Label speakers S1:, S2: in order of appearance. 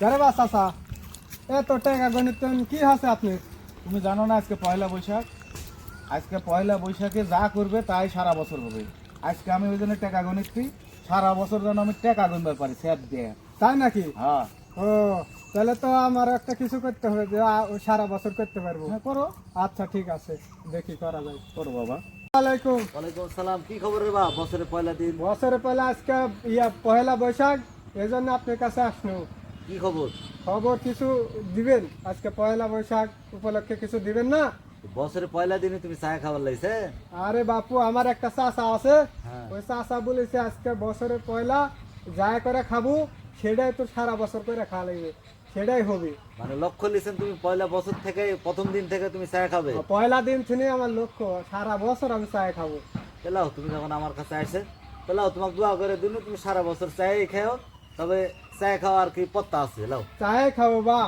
S1: যারে বা চাচা এত টাকা গণিত কি আছে আপনি?
S2: তুমি জানো না আজকে পয়লা বৈশাখ? আজকে পয়লা বৈশাখে যা করবে তাই সারা বছর হবে। আজকে আমি ওই জন্য টাকা গণিতছি সারা বছর যেন আমি টাকা গুনতে পারি স্যার দিয়ে।
S1: তাই নাকি?
S2: হ্যাঁ।
S1: ও তাহলে তো আমার একটা কিছু করতে হবে যে সারা বছর করতে পারব।
S2: হ্যাঁ, করো।
S1: আচ্ছা ঠিক আছে। দেখি করা যায়।
S2: করো বাবা।
S1: ওয়ালাইকুম
S3: ওয়ালাইকুম আসসালাম। কি খবর রে বা বছরের পয়লা দিন।
S1: বছরে পয়লা আজকে ইয়া পয়লা বৈশাখ এই জন্য আপনার কাছে আসলো
S3: কি খবর?
S1: খবর কিছু দিবেন? আজকে পয়লা বৈশাখ উপলক্ষে কিছু দিবেন না?
S3: বছরের পয়লা দিনে তুমি চা খাবার লাইছে?
S1: আরে বাপু আমার একটা চাচা আছে।
S3: হ্যাঁ।
S1: ওই চাচা বলেছে আজকে বছরের পয়লা যা করে খাব সেটাই তো সারা বছর করে খাওয়া লাগবে। সেটাই হবে।
S3: মানে লক্ষ্য লিছেন তুমি পয়লা বছর থেকে প্রথম দিন থেকে তুমি চা খাবে?
S1: পয়লা দিন থেকে আমার লক্ষ্য সারা বছর আমি চা খাব।
S3: পেলাও তুমি যখন আমার কাছে আসে পেলাও তোমাকে দোয়া করে দিন তুমি সারা বছর চাই খাও। তবে চা খাওয়া আর কি পত্তা আছে লাও
S1: চাই খাব বা